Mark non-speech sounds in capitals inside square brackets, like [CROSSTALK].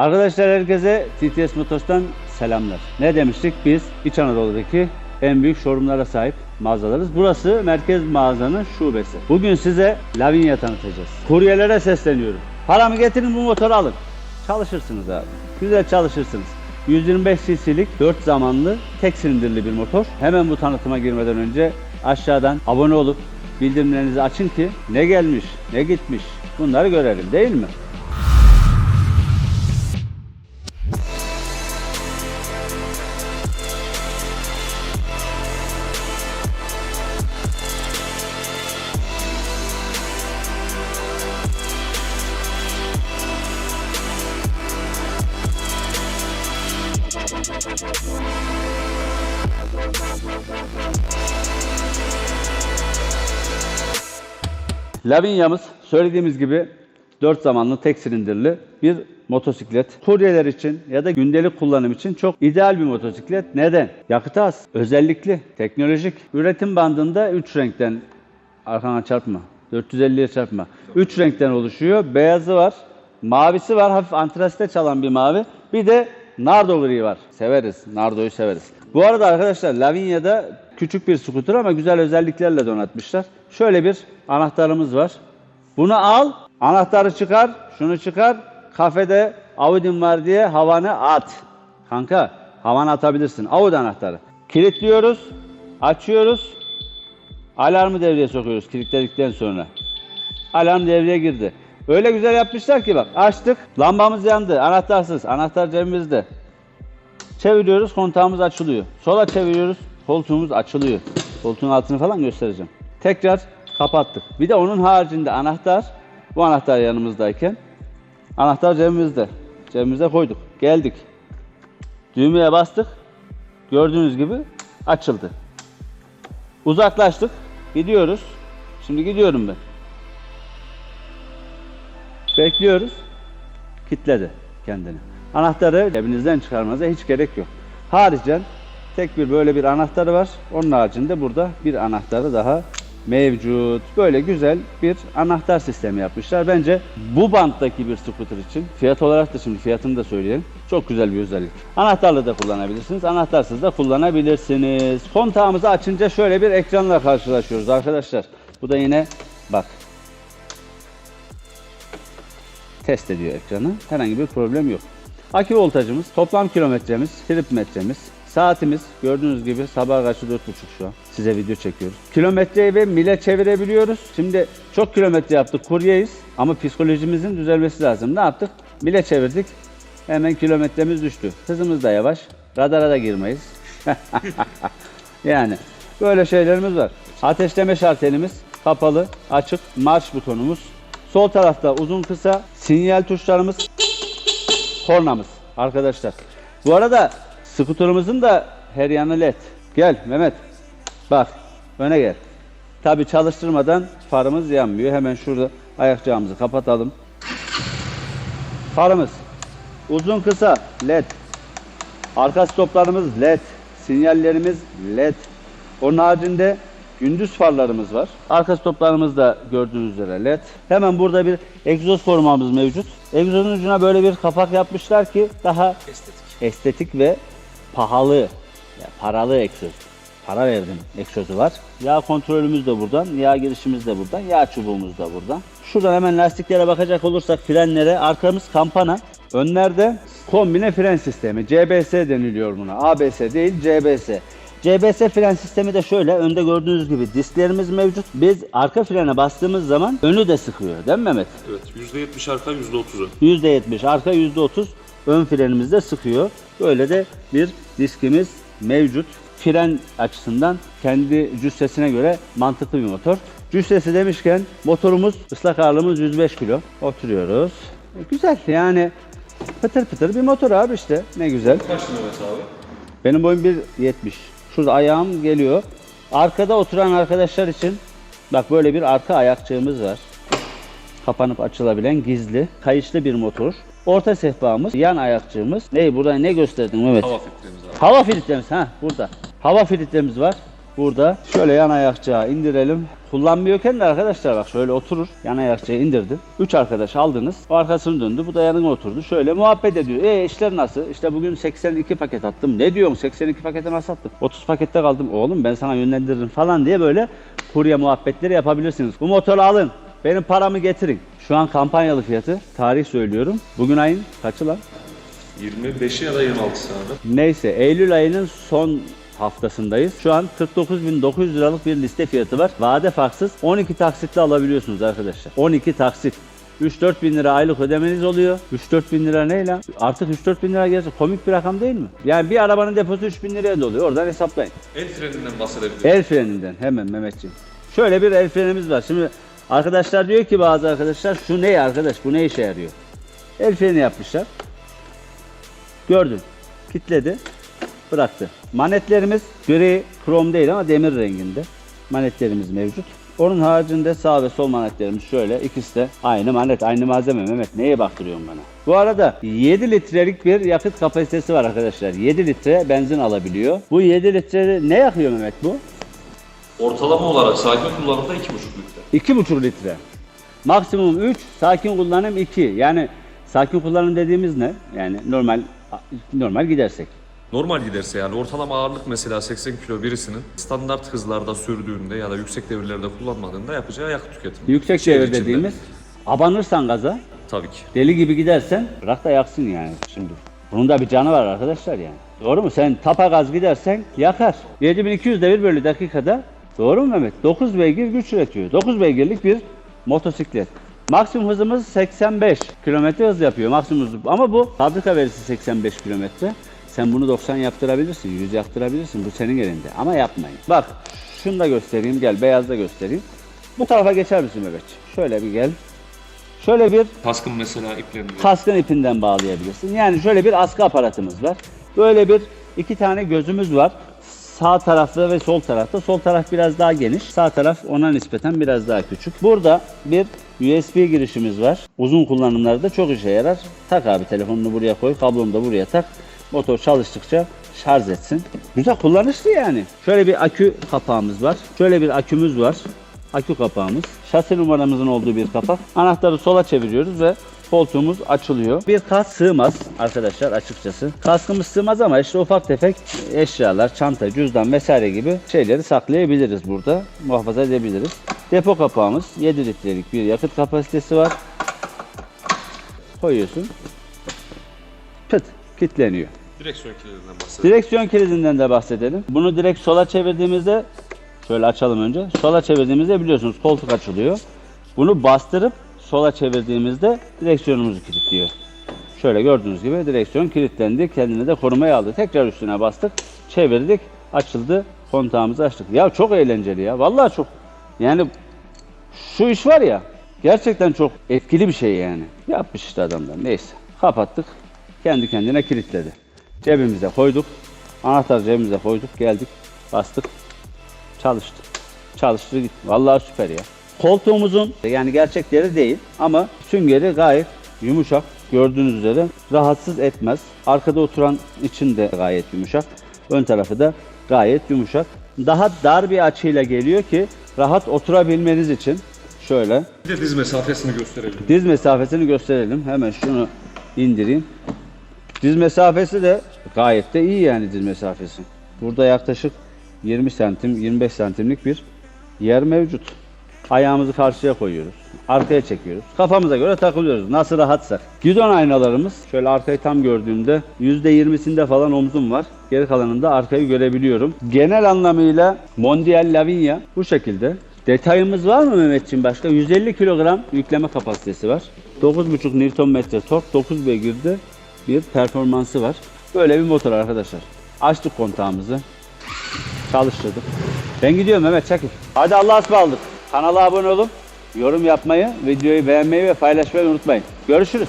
Arkadaşlar herkese TTS Motors'tan selamlar. Ne demiştik? Biz İç Anadolu'daki en büyük showroomlara sahip mağazalarız. Burası merkez mağazanın şubesi. Bugün size Lavinia tanıtacağız. Kuryelere sesleniyorum. Paramı getirin bu motoru alın. Çalışırsınız abi. Güzel çalışırsınız. 125 cc'lik 4 zamanlı tek silindirli bir motor. Hemen bu tanıtıma girmeden önce aşağıdan abone olup bildirimlerinizi açın ki ne gelmiş, ne gitmiş bunları görelim değil mi? Lavinia'mız söylediğimiz gibi 4 zamanlı tek silindirli bir motosiklet. Kuryeler için ya da gündelik kullanım için çok ideal bir motosiklet. Neden? Yakıtı az, özellikli, teknolojik. Üretim bandında 3 renkten arkana çarpma. 450'ye çarpma. 3 renkten oluşuyor. Beyazı var, mavisi var, hafif antrasite çalan bir mavi. Bir de Nardo gri var. Severiz, Nardo'yu severiz. Bu arada arkadaşlar Lavinia'da küçük bir skuter ama güzel özelliklerle donatmışlar. Şöyle bir anahtarımız var. Bunu al, anahtarı çıkar, şunu çıkar. Kafede Audi'm var diye havanı at. Kanka, havanı atabilirsin. Audi anahtarı. Kilitliyoruz, açıyoruz. Alarmı devreye sokuyoruz kilitledikten sonra. Alarm devreye girdi. Öyle güzel yapmışlar ki bak açtık lambamız yandı anahtarsız anahtar cebimizde. Çeviriyoruz kontağımız açılıyor. Sola çeviriyoruz koltuğumuz açılıyor. Koltuğun altını falan göstereceğim. Tekrar kapattık. Bir de onun haricinde anahtar bu anahtar yanımızdayken anahtar cebimizde. Cebimize koyduk. Geldik. Düğmeye bastık. Gördüğünüz gibi açıldı. Uzaklaştık. Gidiyoruz. Şimdi gidiyorum ben. Bekliyoruz. Kitledi kendini. Anahtarı cebinizden çıkarmanıza hiç gerek yok. Haricen tek bir böyle bir anahtarı var. Onun haricinde burada bir anahtarı daha mevcut. Böyle güzel bir anahtar sistemi yapmışlar. Bence bu banttaki bir scooter için fiyat olarak da şimdi fiyatını da söyleyelim. Çok güzel bir özellik. Anahtarlı da kullanabilirsiniz. Anahtarsız da kullanabilirsiniz. Kontağımızı açınca şöyle bir ekranla karşılaşıyoruz arkadaşlar. Bu da yine bak test ediyor ekranı. Herhangi bir problem yok. Akü voltajımız, toplam kilometremiz, trip metremiz, saatimiz gördüğünüz gibi sabah karşı 4.30 şu an. Size video çekiyoruz. Kilometreyi ve mile çevirebiliyoruz. Şimdi çok kilometre yaptık, kuryeyiz ama psikolojimizin düzelmesi lazım. Ne yaptık? Mile çevirdik. Hemen kilometremiz düştü. Hızımız da yavaş. Radara da girmeyiz. [LAUGHS] yani böyle şeylerimiz var. Ateşleme şartelimiz kapalı, açık, marş butonumuz. Sol tarafta uzun kısa sinyal tuşlarımız, kornamız arkadaşlar. Bu arada skuterımızın da her yanı led. Gel Mehmet. Bak öne gel. Tabi çalıştırmadan farımız yanmıyor. Hemen şurada ayakçağımızı kapatalım. Farımız uzun kısa led. Arka stoplarımız led. Sinyallerimiz led. Onun haricinde gündüz farlarımız var. Arka stoplarımız da gördüğünüz üzere led. Hemen burada bir egzoz korumamız mevcut. Egzozun ucuna böyle bir kapak yapmışlar ki daha Estetik. estetik ve pahalı, ya paralı egzoz. Para verdim egzozu var. Yağ kontrolümüz de buradan, yağ girişimiz de buradan, yağ çubuğumuz da buradan. Şuradan hemen lastiklere bakacak olursak frenlere, arkamız kampana. Önlerde kombine fren sistemi, CBS deniliyor buna. ABS değil, CBS. CBS fren sistemi de şöyle, önde gördüğünüz gibi disklerimiz mevcut. Biz arka frene bastığımız zaman önü de sıkıyor değil mi Mehmet? Evet. %70 arka %30'u. %70 arka %30 ön frenimizde sıkıyor. Böyle de bir diskimiz mevcut. Fren açısından kendi cüssesine göre mantıklı bir motor. Cüssesi demişken motorumuz ıslak ağırlığımız 105 kilo. Oturuyoruz. E, güzel yani pıtır pıtır bir motor abi işte ne güzel. Kaç Mehmet abi? Benim boyum 1.70. Şurada ayağım geliyor. Arkada oturan arkadaşlar için bak böyle bir arka ayakçığımız var. Kapanıp açılabilen gizli, kayışlı bir motor. Orta sehpamız, yan ayakçığımız. Ne burada ne gösterdin Mehmet? Hava filtremiz abi. Hava filtremiz ha burada. Hava filtremiz var. Burada. Şöyle yan ayakçığa indirelim. Kullanmıyorken de arkadaşlar bak şöyle oturur. Yan ayakçıya indirdi. Üç arkadaş aldınız. O arkasını döndü. Bu da yanına oturdu. Şöyle muhabbet ediyor. E işler nasıl? İşte bugün 82 paket attım. Ne diyorsun? 82 paketi nasıl attım? 30 pakette kaldım. Oğlum ben sana yönlendiririm falan diye böyle kurye muhabbetleri yapabilirsiniz. Bu motoru alın. Benim paramı getirin. Şu an kampanyalı fiyatı. Tarih söylüyorum. Bugün ayın kaçı lan? 25'i ya da 26'sı abi. Neyse Eylül ayının son haftasındayız. Şu an 49.900 liralık bir liste fiyatı var. Vade farksız 12 taksitle alabiliyorsunuz arkadaşlar. 12 taksit. 3-4 bin lira aylık ödemeniz oluyor. 3-4 bin lira neyle? Artık 3-4 bin lira gerçi komik bir rakam değil mi? Yani bir arabanın deposu 3 bin liraya doluyor. Oradan hesaplayın. El freninden bahsedebiliriz. El freninden hemen Mehmetciğim. Şöyle bir el frenimiz var. Şimdi arkadaşlar diyor ki bazı arkadaşlar şu ne arkadaş bu ne işe yarıyor? El freni yapmışlar. Gördün. Kitledi. Bıraktı. Manetlerimiz gri krom değil ama demir renginde. Manetlerimiz mevcut. Onun haricinde sağ ve sol manetlerimiz şöyle. İkisi de aynı manet, aynı malzeme. Mehmet neye baktırıyorsun bana? Bu arada 7 litrelik bir yakıt kapasitesi var arkadaşlar. 7 litre benzin alabiliyor. Bu 7 litre ne yakıyor Mehmet bu? Ortalama olarak sakin kullanımda 2,5 litre. 2,5 litre. Maksimum 3, sakin kullanım 2. Yani sakin kullanım dediğimiz ne? Yani normal normal gidersek. Normal giderse yani ortalama ağırlık mesela 80 kilo birisinin standart hızlarda sürdüğünde ya da yüksek devirlerde kullanmadığında yapacağı yakıt tüketimi. Yüksek Şehir devir içinde. dediğimiz abanırsan gaza Tabii ki. deli gibi gidersen bırak da yaksın yani şimdi. Bunun da bir canı var arkadaşlar yani. Doğru mu? Sen tapa gaz gidersen yakar. 7200 devir bölü dakikada doğru mu Mehmet? 9 beygir güç üretiyor. 9 beygirlik bir motosiklet. Maksimum hızımız 85 kilometre hız yapıyor maksimum hız. Ama bu fabrika verisi 85 kilometre. Sen bunu 90 yaptırabilirsin, 100 yaptırabilirsin. Bu senin elinde. Ama yapmayın. Bak şunu da göstereyim. Gel beyazda göstereyim. Bu tarafa geçer misin Mehmet? Şöyle bir gel. Şöyle bir Kaskın mesela iplerinde. kaskın ipinden bağlayabilirsin. Yani şöyle bir askı aparatımız var. Böyle bir iki tane gözümüz var. Sağ tarafta ve sol tarafta. Sol taraf biraz daha geniş. Sağ taraf ona nispeten biraz daha küçük. Burada bir USB girişimiz var. Uzun kullanımlarda çok işe yarar. Tak abi telefonunu buraya koy. Kablonu da buraya tak. Motor çalıştıkça şarj etsin. Güzel kullanışlı yani. Şöyle bir akü kapağımız var. Şöyle bir akümüz var. Akü kapağımız. Şasi numaramızın olduğu bir kapak. Anahtarı sola çeviriyoruz ve koltuğumuz açılıyor. Bir kask sığmaz arkadaşlar açıkçası. Kaskımız sığmaz ama işte ufak tefek eşyalar, çanta, cüzdan vesaire gibi şeyleri saklayabiliriz burada. Muhafaza edebiliriz. Depo kapağımız 7 litrelik bir yakıt kapasitesi var. Koyuyorsun. Pıt kilitleniyor. Direksiyon kilidиnden bahsedelim. Direksiyon kilidinden de bahsedelim. Bunu direkt sola çevirdiğimizde şöyle açalım önce. Sola çevirdiğimizde biliyorsunuz koltuk açılıyor. Bunu bastırıp sola çevirdiğimizde direksiyonumuzu kilitliyor. Şöyle gördüğünüz gibi direksiyon kilitlendi. Kendini de korumaya aldı. Tekrar üstüne bastık. Çevirdik. Açıldı. Kontağımızı açtık. Ya çok eğlenceli ya. Vallahi çok. Yani şu iş var ya gerçekten çok etkili bir şey yani. Yapmış işte adamlar. Neyse. Kapattık. Kendi kendine kilitledi. Cebimize koyduk. Anahtarı cebimize koyduk. Geldik. Bastık. Çalıştı. Çalıştı gitti. Vallahi süper ya. Koltuğumuzun yani gerçek deri değil ama süngeri gayet yumuşak. Gördüğünüz üzere rahatsız etmez. Arkada oturan için de gayet yumuşak. Ön tarafı da gayet yumuşak. Daha dar bir açıyla geliyor ki rahat oturabilmeniz için şöyle Bir de diz mesafesini gösterelim. Diz mesafesini gösterelim. Hemen şunu indireyim. Diz mesafesi de gayet de iyi yani diz mesafesi. Burada yaklaşık 20 santim, 25 santimlik bir yer mevcut. Ayağımızı karşıya koyuyoruz. Arkaya çekiyoruz. Kafamıza göre takılıyoruz. Nasıl rahatsak. Gidon aynalarımız şöyle arkayı tam gördüğümde %20'sinde falan omzum var. Geri kalanında arkayı görebiliyorum. Genel anlamıyla Mondial Lavinia bu şekilde. Detayımız var mı Mehmetciğim başka? 150 kilogram yükleme kapasitesi var. 9,5 Nm tork, 9 beygirde bir performansı var. Böyle bir motor arkadaşlar. Açtık kontağımızı. Çalıştırdık. Ben gidiyorum Mehmet çekil. Hadi Allah'a ısmarladık. Kanala abone olun. Yorum yapmayı, videoyu beğenmeyi ve paylaşmayı unutmayın. Görüşürüz.